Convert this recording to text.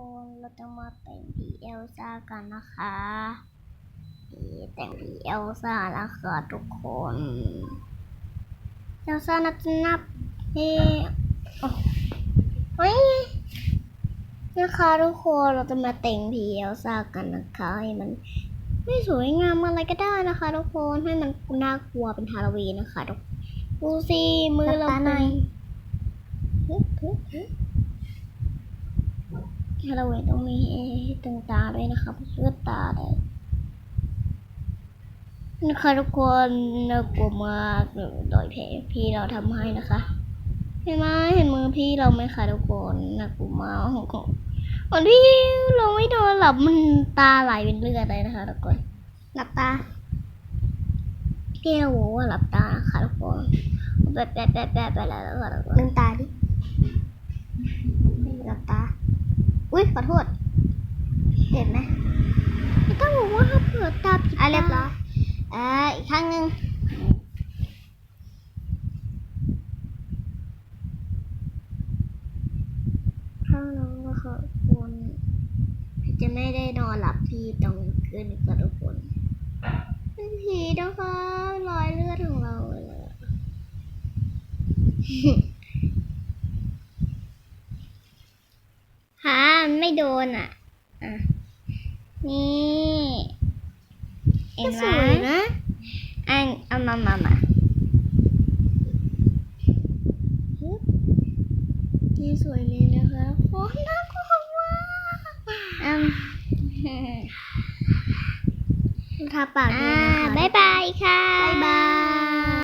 คนเราจะมาแต่งผีเอลซ่ากันนะคะนี่แต่งผีเอลซ่านะคะทุกคนเอลซ่านับนับเฮ้โอ้เฮ้ยนะคะทุกคนเราจะมาแต่งผีเอลซ่ากันนะคะให้มันไม่สวยงามอะไรก็ได้นะคะ ทุกคนให้มันน่ากลัวเป็นฮาโลวีนนะคะทุกดูสิมือเราหลับตาหน่ ฮึบฮึบฮึบฮาโลวีนต้องมีตึงตาด้วยนะครับเลือดตาเลยนะคะทุกคนน่ากลัวมากโดยเพพี่เราทำให้นะคะ เห็นไหมเห็นมือพี่เราไหมคะทุกคนน่ากลัวมากโอ้โหวันที่เราไม่โดนหลับมันตาไหลเป็นเลือดเลยนะคะทุกคนหลับตาพี่เราบอกว่าหลับตานะคะทุกคนแปะแปะแปะแปะไปแล้วแล้วก็แล้วก็ลืมตาดิหลับตา อุ้ยขอโทษเจ็บไหมไม่ต้องบอกว่าถ้าเปิดตาผิดอะเรียบตาร้อยอ่าอีกข้างหนึ่งถ้าน้องก็คือคนพี่จะไม่ได้นอนหลับพี่ต้องคืนกับทุกคนเป็นผีนะคะรอยเลือดของเราเลยอะ หาไม่ โดนอะ อะ นี่เห็นไหมสวยนะอันเอามามามานี่สวยเลยนะคะโอ้น่ากลัวมากอืมทาปากด้วอ่ายนะคะบ๊ายบายค่ะ บ๊ายบาย